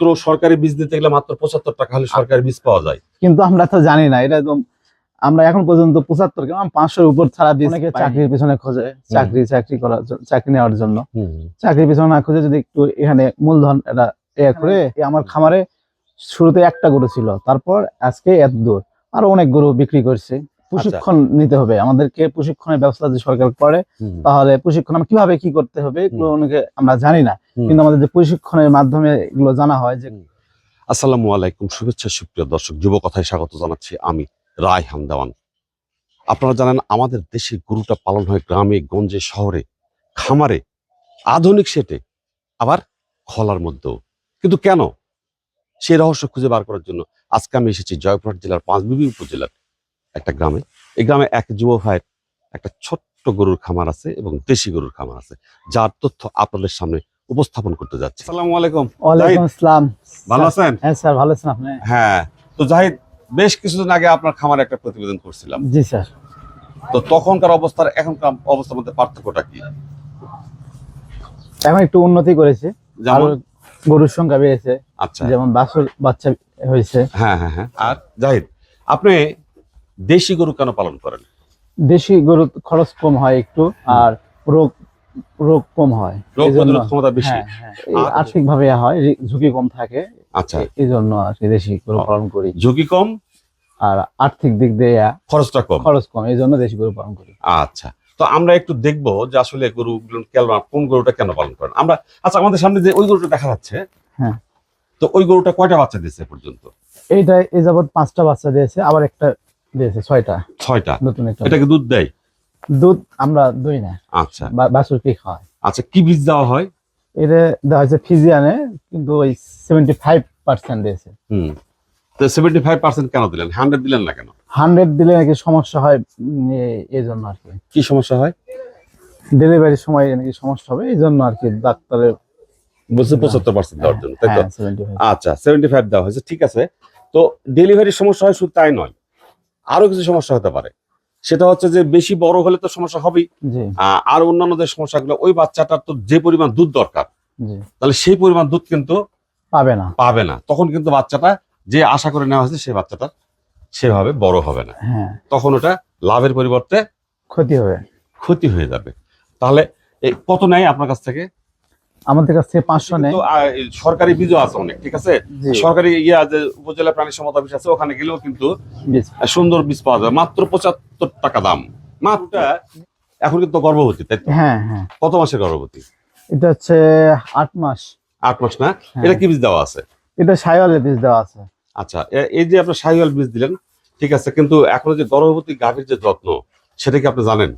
মাত্র সরকারি বীজ দিতে গেলে মাত্র পঁচাত্তর টাকা হলে সরকারি বীজ পাওয়া যায়। কিন্তু আমরা তো জানি না এটা একদম আমরা এখন পর্যন্ত পঁচাত্তর কেন পাঁচশোর উপর ছাড়া বীজ অনেকে চাকরির পিছনে খোঁজে চাকরি চাকরি করার চাকরি নেওয়ার জন্য। চাকরির পিছনে না খুঁজে যদি একটু এখানে মূলধন এটা এ করে আমার খামারে শুরুতে একটা গরু ছিল তারপর আজকে এত দূর। আরও অনেক গরু বিক্রি করছে। প্রশিক্ষণ নিতে হবে। আমাদেরকে প্রশিক্ষণের ব্যবস্থা যদি সরকার করে তাহলে প্রশিক্ষণ আমরা কীভাবে কি করতে হবে এগুলো অনেকে আমরা জানি না। কিন্তু আমাদের যে প্রশিক্ষণের মাধ্যমে এগুলো জানা হয় যে আসসালামু আলাইকুম শুভেচ্ছা সুপ্রিয় দর্শক যুব কথায় স্বাগত জানাচ্ছি আমি রায় হামদাওয়ান। আপনারা জানেন আমাদের দেশে গরুটা পালন হয় গ্রামে গঞ্জে শহরে খামারে আধুনিক সেটে আবার খলার মধ্যেও। কিন্তু কেন? সেই রহস্য খুঁজে বার করার জন্য আজকে আমি এসেছি জয়পুরহাট জেলার পাঁচবিবি উপজেলার একটা গ্রামে। এই গ্রামে এক যুব ভাইয়ের একটা ছোট্ট গরুর খামার আছে এবং দেশি গরুর খামার আছে যার তথ্য আপনাদের সামনে উপস্থাপন করতে যাচ্ছি। আসসালামু আলাইকুম। ওয়ালাইকুম আসসালাম। ভালো আছেন? হ্যাঁ স্যার ভালো আছেন আপনি? হ্যাঁ তো জাহিদ বেশ কিছুদিন আগে আপনার খামারে একটা প্রতিবেদন করছিলাম। জি স্যার। তো তখনকার অবস্থার এখনকার অবস্থার মধ্যে পার্থক্যটা কি? এখন একটু উন্নতি করেছে। যেমন? গরুর সংখ্যা বেড়েছে। আচ্ছা। যেমন বাছুর বাচ্চা হয়েছে। হ্যাঁ হ্যাঁ হ্যাঁ। আর জাহিদ আপনি দেশি গরু কেন পালন করেন? দেশি গরু খরচ কম হয় একটু আর রোগ রোগ কম হয়। রোগ প্রতিরোধ ক্ষমতা বেশি। হ্যাঁ, হ্যাঁ। আর্থিক ভাবে হয় ঝুঁকি কম থাকে। আচ্ছা। এই জন্য আর কি দেশি গরু পালন করি। ঝুঁকি কম? আর আর্থিক দিক দিয়ে খরচটা কম? খরচ কম এই জন্য দেশি গরু পালন করি। আচ্ছা। তো আমরা একটু দেখব যে আসলে গরু কোন গরুটা কেন পালন করেন? আমরা আচ্ছা আমাদের সামনে যে ওই গরুটা দেখা যাচ্ছে হ্যাঁ। তো ওই গরুটা কয়টা বাচ্চা দিচ্ছে এ পর্যন্ত? এইটা এই যাবৎ পাঁচটা বাচ্চা দিয়েছে আবার একটা দিয়েছে ছয়টা। ছয়টা? নতুন একটা এটাকে দুধ দেয়? দুধ আমরা দুই না। আচ্ছা। বা- বাছুরকে খাওয়াই আচ্ছা কি বীজ দেওয়া হয়? এটা দেওয়া হয়েছে ফিজিয়ানে কিন্তু ওই সেভেন্টি ফাইভ পার্সেন্ট দিয়েছে। হুম। তো সেভেন্টি ফাইভ পার্সেন্ট কেন দিলেন? হান্ড্রেড দিলেন না কেন? হান্ড্রেড দিলে নাকি সমস্যা হয় এই জন্য আর কি। কি সমস্যা হয়? ডেলিভারির সময় নাকি সমস্যা হবে এই জন্য আর কি ডাক্তারের বলছে পঁচাত্তর পার্সেন্ট দেওয়ার জন্য তাই তো? হ্যাঁ আচ্ছা সেভেন্টি ফাইভ দেওয়া হয়েছে ঠিক আছে। তো ডেলিভারির সমস্যা হয় শুধু তাই নয় আরও কিছু সমস্যা হতে পারে। সেটা হচ্ছে যে বেশি বড় হলে তো সমস্যা হবেই। আর অন্যান্য যে সমস্যাগুলো ওই বাচ্চাটার তো যে পরিমাণ দুধ দরকার তাহলে সেই পরিমাণ দুধ কিন্তু পাবে না। পাবে না। তখন কিন্তু বাচ্চাটা যে আশা করে নেওয়া হয়েছে সেই বাচ্চাটা সেভাবে বড় হবে না। হ্যাঁ। তখন ওটা লাভের পরিবর্তে ক্ষতি হবে। ক্ষতি হয়ে যাবে। তাহলে এই কত নেয় আপনার কাছ থেকে? আমাদের কাছ থেকে পাঁচশো এই সরকারি বীজও আছে অনেক ঠিক আছে? সরকারি ইয়া যে উপজেলা প্রাণী সম্পদ অফিস আছে ওখানে গেলেও কিন্তু সুন্দর বীজ পাওয়া যায়। মাত্র পঁচাত্তর টাকা দাম। মাত্র এখন কিন্তু গর্ভবতী তাই হ্যাঁ হ্যাঁ। কত মাসের গর্ভবতী? এটা হচ্ছে আট মাস। আট মাস না? হ্যাঁ। এটা কি বীজ দেওয়া আছে? এটা সাইওয়ালের বীজ দেওয়া আছে। আচ্ছা এই যে আপনার সাইওয়াল বীজ দিলেন ঠিক আছে কিন্তু এখন যে গর্ভবতী গাভীর যে যত্ন সেটা কি আপনি জানেন?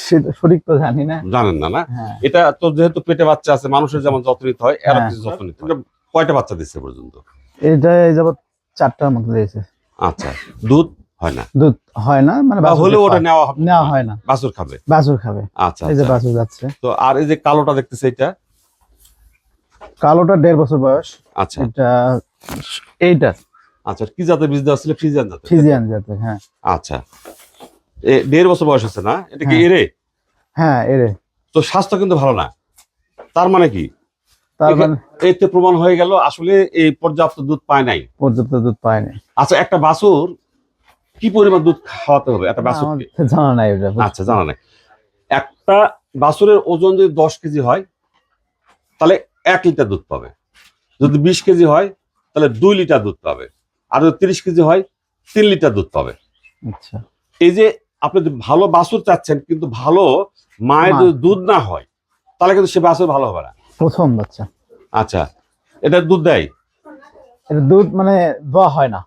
সেটা সঠিক তো জানি না। জানেন না না? হ্যাঁ। এটা তো যেহেতু পেটে বাচ্চা আছে মানুষের যেমন যত্ন নিতে হয় এর হ্যাঁ। কিছু যত্ন নিতে কয়টা বাচ্চা দিচ্ছে পর্যন্ত? এটা এই যাবৎ চারটার মতো দিয়েছে। আচ্ছা দুধ হয় না? দুধ হয় না মানে হলেও ওটা নেওয়া নেওয়া হয় না। বাছুর খাবে? বাছুর খাবে। আচ্ছা এই যে আচ্ছা। বাছুর যাচ্ছে। তো আর এই যে কালোটা দেখতেছে এটা কালোটা দেড় বছর বয়স। আচ্ছা। এটা এইটা। আচ্ছা কি জাতের বীজ দেওয়া ছিল? ফ্রিজিয়ান জাতের হ্যাঁ। আচ্ছা। দেড় বছর বয়স আছে না? এটা কি হ্যাঁ। এরে হ্যাঁ এরে তো স্বাস্থ্য কিন্তু ভালো না। তার মানে কি? তার মানে এতে প্রমাণ হয়ে গেল আসলে এই পর্যাপ্ত দুধ পায় নাই। পর্যাপ্ত দুধ পায়নি আচ্ছা একটা বাছুর কি পরিমাণ দুধ খাওয়াতে হবে একটা আমার জানা নাই আচ্ছা জানা নাই। একটা বাছুরের ওজন যদি দশ কেজি হয় তাহলে এক লিটার দুধ পাবে। যদি বিশ কেজি হয় তাহলে দুই লিটার দুধ পাবে। আর যদি তিরিশ কেজি হয় তিন লিটার দুধ পাবে। আচ্ছা। এই যে আপনি যদি ভালো বাছুর চাচ্ছেন কিন্তু ভালো মায়ের যদি দুধ না হয় তাহলে কিন্তু সে বাছুর ভালো হবে না। প্রথম বাচ্চা। আচ্ছা এটা দুধ দেয়? এটা দুধ মানে দোয়া হয় না।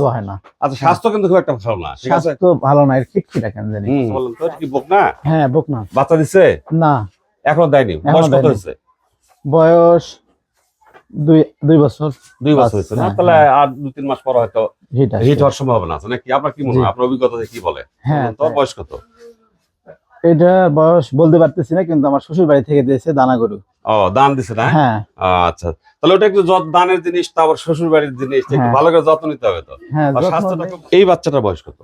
দোয়া হয় না। আচ্ছা স্বাস্থ্য কিন্তু খুব একটা ভালো না ঠিক আছে? স্বাস্থ্য ভালো না এর খিটখিটা কেন জানি। হুম, তো, কি বোক না? হ্যাঁ বুক না। বাচ্চা দিচ্ছে না। এখনও দেয়নি। বয়স কত হয়েছে? বয়স দুই দুই বছর দুই বছর হয়েছে না? হ্যাঁ, তাহলে আর দুই তিন মাস পর হয়তো হিট হওয়ার সম্ভাবনা আছে। নাকি? আপনার কি মনে হয়? আপনার অভিজ্ঞতা কি বলে? হ্যাঁ তোর বয়স কত? এটার বয়স বলতে পারতেছি না কিন্তু আমার শ্বশুর বাড়ি থেকে দিয়েছে দানা গরু। ও দান দিছে না? হ্যাঁ। আচ্ছা। তাহলে ওটা একটু দানের জিনিস তো আবার শ্বশুর বাড়ির জিনিস একটু হ্যাঁ। ভালো করে যত্ন নিতে হবে তো। হ্যাঁ আর স্বাস্থ্যটা এই বাচ্চাটার বয়স কত?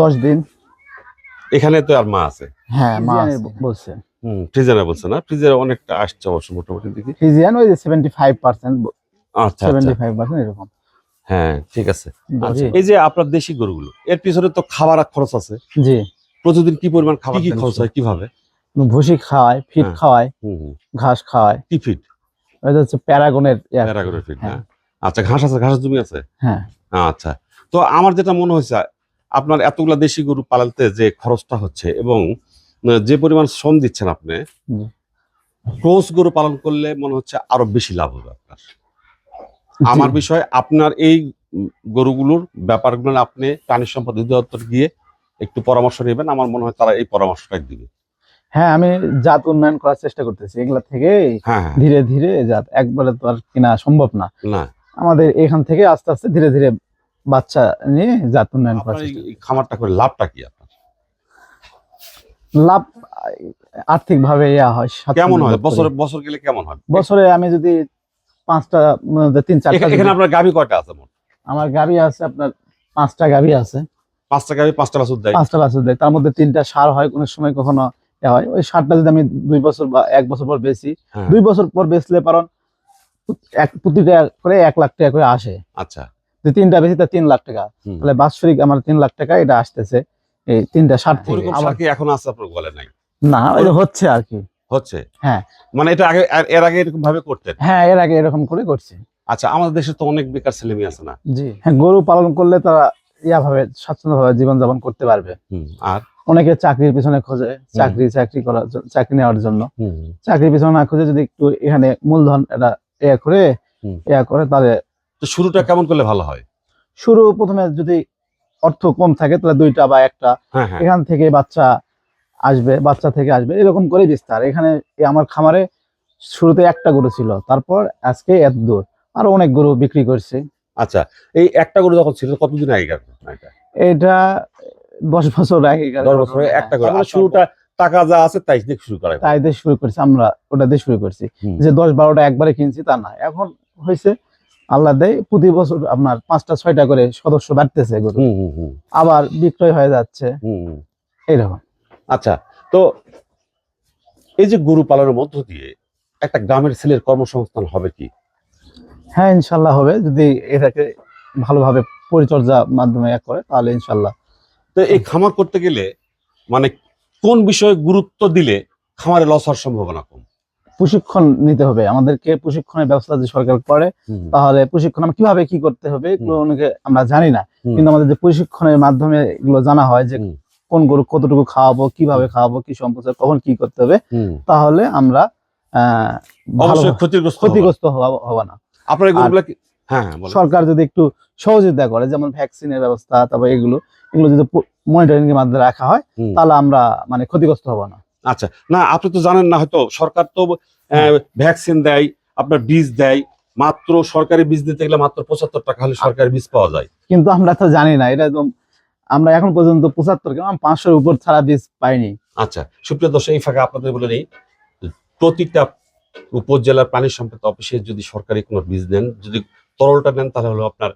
দশ দিন। এখানে তো আর মা আছে। হ্যাঁ মা আছে, বলছে? হুম বলছে না? অনেকটা আসছে অবশ্য মোটামুটি দেখি। ফিজিয়ান ওই যে সেভেন্টি ফাইভ পার্সেন্ট আচ্ছা সেভেন্টি আচ্ছা। ফাইভ পার্সেন্ট এরকম। হ্যাঁ ঠিক আছে। আচ্ছা এই যে আপনার দেশি গরুগুলো এর পিছনে তো খাবার খরচ আছে। জি। প্রতিদিন কি পরিমাণ খাবার কি খরচ হয় কীভাবে? ভুসি খাওয়ায় ফিট হ্যাঁ। খাওয়ায়। ঘাস খাওয়ায় কি ফিট? যে হচ্ছে প্যারাগনের প্যারাগনের ফিট হ্যাঁ। আচ্ছা ঘাস আছে ঘাসের জমি আছে? হ্যাঁ। আচ্ছা তো আমার যেটা মনে হয়েছে আপনার এতগুলা দেশি গরু পালাতে যে খরচটা হচ্ছে এবং যে পরিমাণ শ্রম দিচ্ছেন আপনি। ক্রোস গরু পালন করলে মনে হচ্ছে আরও বেশি লাভ হবে আপনার। আমার বিষয় আপনার এই গরুগুলোর ব্যাপারগুলো আপনি প্রাণী সম্পদ অধিদপ্তর গিয়ে একটু পরামর্শ নেবেন। আমার মনে হয় তারা এই পরামর্শটাই দিবে। হ্যাঁ আমি জাত উন্নয়ন করার চেষ্টা করতেছি। এগুলা থেকে হ্যাঁ হ্যাঁ। ধীরে ধীরে জাত একবারে তো আর কিনা সম্ভব না। না। আমাদের এখান থেকে আস্তে আস্তে ধীরে ধীরে বাচ্চা নিয়ে জাত উন্নয়ন করার খামারটা করে লাভটা কি আপনার? লাভ আর্থিক ভাবে ইয়া হয় কেমন হয়? বছর বছর গেলে কেমন হয়? বছরে আমি যদি পাঁচটা তিন চারটা এখানে আপনার গাভী কয়টা আছে আমার গাবি আছে আপনার পাঁচটা গাবি আছে। পাঁচটা গাভী পাঁচটা বাছুর দেয়? পাঁচটা বাছুর দেয়। তার মধ্যে তিনটা সার হয় কোনো সময় কখনো ইয়া হয়। ওই সারটা যদি আমি দুই বছর বা এক বছর পর বেচি হ্যাঁ। দুই বছর পর বেচলে কারণ এক প্রতিটা করে এক লাখ টাকা করে আসে। আচ্ছা। যদি তিনটা বেশি তা তিন লাখ টাকা। তাহলে বাৎসরিক আমার তিন লাখ টাকা এটা আসতেছে। এই তিনটা সার থেকে ওরকম আবার কি এখন আছে আপনার বলে নাই? না যে হচ্ছে আর কি। হচ্ছে? হ্যাঁ। মানে এটা আগে এর- আগে এরকম ভাবে করতেন? হ্যাঁ এর আগে এরকম করে করছে। আচ্ছা আমাদের দেশে তো অনেক বেকার ছেলে মেয়ে আছে না? জি। হ্যাঁ গরু পালন করলে তারা ইয়া ভাবে স্বাচ্ছন্দ্য ভাবে জীবনযাপন করতে পারবে। আর? অনেকে চাকরির পিছনে খোঁজে চাকরি চাকরি করার চাকরি নেওয়ার জন্য। চাকরির পিছনে না খুঁজে যদি একটু এখানে মূলধন এটা ইয়া করে। ইয়া করে তাহলে শুরুটা কেমন করলে ভালো হয়? শুরু প্রথমে যদি অর্থ কম থাকে তাহলে দুইটা বা একটা হ্যাঁ হ্যাঁ। এখান থেকে বাচ্চা আসবে বাচ্চা থেকে আসবে এরকম করে বিস্তার। এখানে আমার খামারে শুরুতে একটা গরু ছিল তারপর আজকে এত দূর। আরও অনেক গরু বিক্রি করছে। আচ্ছা এই একটা গরু যখন ছিল কতদিন আগে এটা? এটা দশ বছর আগে দশ বছরে একটা করে আর শুরুটা টাকা যা আছে তাই দিয়ে শুরু করা তাই দিয়ে শুরু করছি আমরা ওটা দিয়ে শুরু করছি। যে দশ বারোটা একবারে কিনছি তা না। এখন হয়েছে আল্লাহ দেয় প্রতি বছর আপনার পাঁচটা ছয়টা করে সদস্য বাড়তেছে গরু। আবার বিক্রয় হয়ে যাচ্ছে। এইরকম। আচ্ছা তো এই যে গরু পালনের মধ্য দিয়ে একটা গ্রামের ছেলের কর্মসংস্থান হবে কি? হ্যাঁ ইনশাল্লাহ হবে। যদি এটাকে ভালোভাবে পরিচর্যা মাধ্যমে এক করে তাহলে ইনশাল্লাহ। তো এই খামার করতে গেলে মানে কোন বিষয়ে গুরুত্ব দিলে খামারে লস হওয়ার সম্ভাবনা কম? প্রশিক্ষণ নিতে হবে। আমাদেরকে প্রশিক্ষণের ব্যবস্থা যদি সরকার করে তাহলে প্রশিক্ষণ আমরা কীভাবে কি করতে হবে এগুলো অনেকে আমরা জানি না। কিন্তু আমাদের যে প্রশিক্ষণের মাধ্যমে এগুলো জানা হয় যে কোন গরু কতটুকু খাওয়াবো কীভাবে খাওয়াবো কি সম্প্রচার কখন কি করতে হবে তাহলে আমরা আহ, ক্ষতিগ্রস্ত হবে। হওয়া না। আপনার গরুগুলা কি হ্যাঁ হ্যাঁ। সরকার যদি একটু সহযোগিতা করে যেমন ভ্যাকসিনের ব্যবস্থা তারপর এগুলো এগুলো যদি মনিটরিং এর মাধ্যমে রাখা হয় তাহলে আমরা মানে ক্ষতিগ্রস্ত হব না। আচ্ছা না আপনি তো জানেন না হয়তো সরকার তো। ভ্যাকসিন দেয় আপনার বীজ দেয় মাত্র সরকারি বীজ দিতে গেলে মাত্র পঁচাত্তর টাকা হলে সরকারি বীজ পাওয়া যায়। কিন্তু আমরা তো জানি না এটা একদম আমরা এখন পর্যন্ত পঁচাত্তর কেন পাঁচশোর উপর ছাড়া বীজ পাইনি। আচ্ছা সুপ্রিয় দর্শক এই ফাঁকে আপনাদের বলে নেই প্রতিটা উপজেলার প্রাণী সম্পদ অফিসে যদি সরকারি কোনো বীজ নেন যদি তরলটা নেন তাহলে হলো আপনার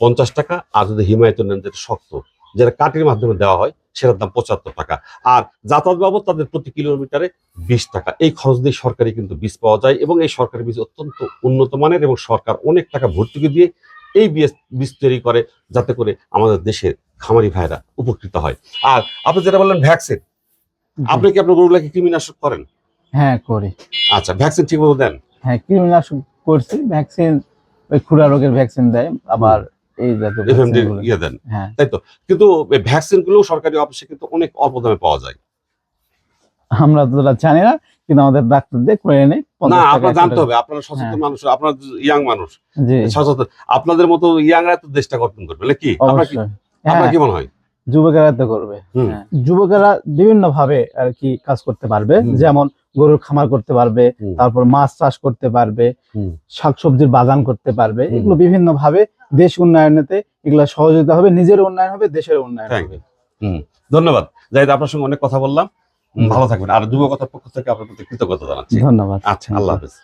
পঞ্চাশ টাকা আর যদি হিমায়িত নেন যেটা শক্ত। যেটা কাটির মাধ্যমে দেওয়া হয় সেটার দাম পঁচাত্তর টাকা। আর যাতায়াত বাবদ তাদের প্রতি কিলোমিটারে বিশ টাকা। এই খরচ দিয়ে সরকারি কিন্তু বীজ পাওয়া যায় এবং এই সরকারি বীজ অত্যন্ত উন্নত মানের এবং সরকার অনেক টাকা ভর্তুকি দিয়ে এই বীজ বীজ তৈরি করে যাতে করে আমাদের দেশের খামারি ভাইরা উপকৃত হয়। আর আপনি যেটা বললেন ভ্যাকসিন আপনি কি আপনার গরুগুলাকে কৃমিনাশক করেন? হ্যাঁ করি। আচ্ছা ভ্যাকসিন ঠিক মতো দেন? হ্যাঁ কৃমিনাশক করছি ভ্যাকসিন ওই খুরা রোগের ভ্যাকসিন দেয় আবার এফএমডি ইয়ে দেন। হ্যাঁ। তাই তো? কিন্তু ভ্যাকসিনগুলো সরকারি অফিসে কিন্তু অনেক অল্প দামে পাওয়া যায়। আমরা তো ওটা জানি না কিন্তু আমাদের ডাক্তার দিয়ে করে এনে না 50 টাকা, আপনার 100 জানতে হবে আপনারা সচেতন হ্যাঁ। মানুষ আপনার ইয়াং মানুষ। সচেতন। আপনাদের মতো ইয়াংরা তো দেশটা গঠন করবে নাকি? আপনার কি হ্যাঁ কি মনে হয়? যুবকেরা তো করবে। হ্যাঁ। যুবকেরা বিভিন্ন ভাবে আর কি কাজ করতে পারবে। যেমন গরুর খামার করতে পারবে তারপর মাছ চাষ করতে পারবে। শাকসবজির বাগান করতে পারবে। এগুলো বিভিন্ন ভাবে দেশ উন্নয়নেতে এগুলো সহযোগিতা হবে নিজের উন্নয়ন হবে দেশের উন্নয়ন হবে। হুম। ধন্যবাদ। জাহিদ আপনার সঙ্গে অনেক কথা বললাম। ভালো থাকবেন। আর যুবকতার পক্ষ থেকে আপনার প্রতি কৃতজ্ঞতা জানাচ্ছি। ধন্যবাদ। আচ্ছা আল্লাহ হাফেজ।